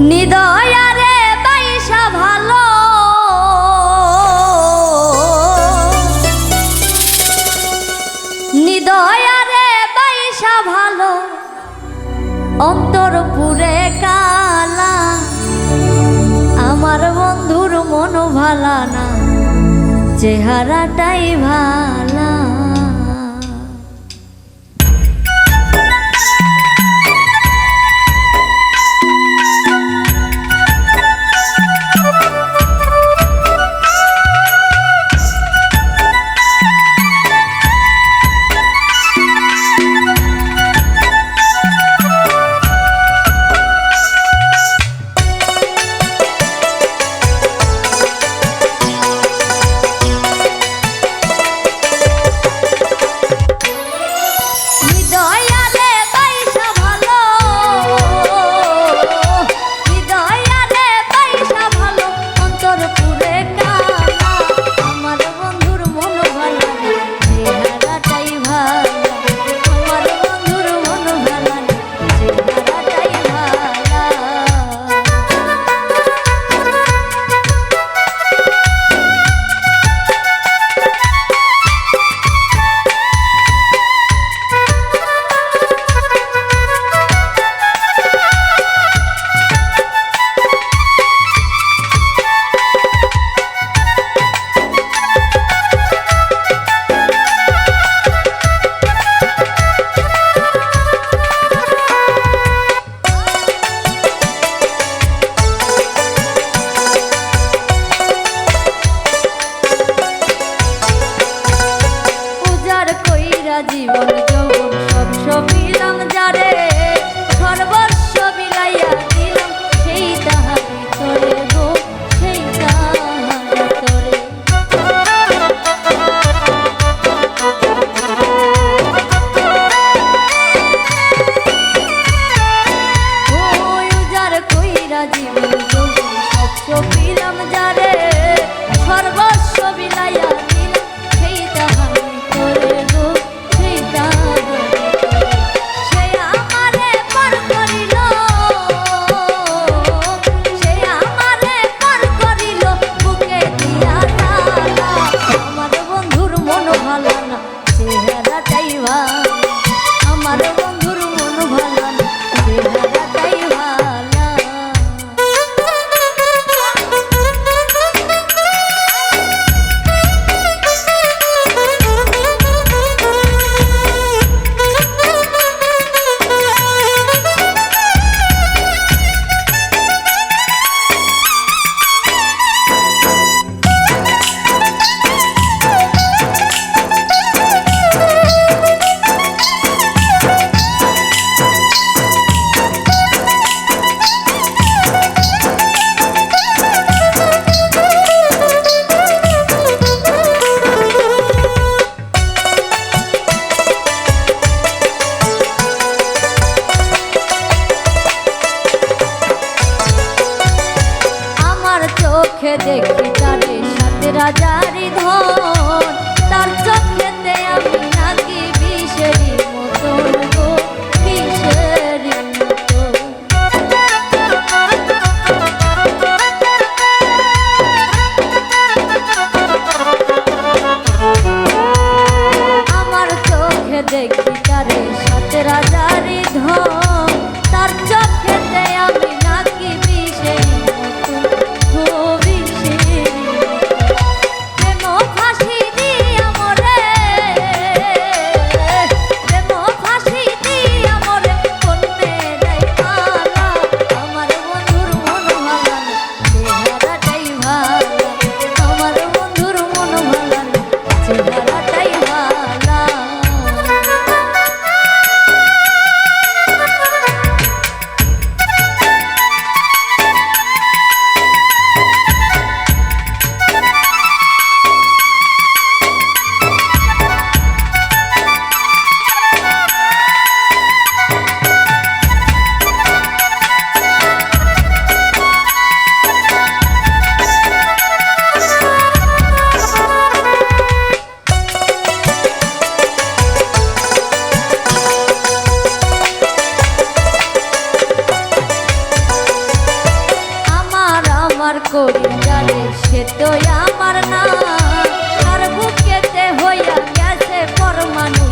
নিদয়ারে বাইশা নিদয়ারে ভালো। অন্তর পুরে কালা। আমার বন্ধুর মন ভালা না। চেহারাটাই ভালো। ভালো daqui. গেলে সে তো আমার না। আর বুকেতে হইয়া গেছে পরমাণু।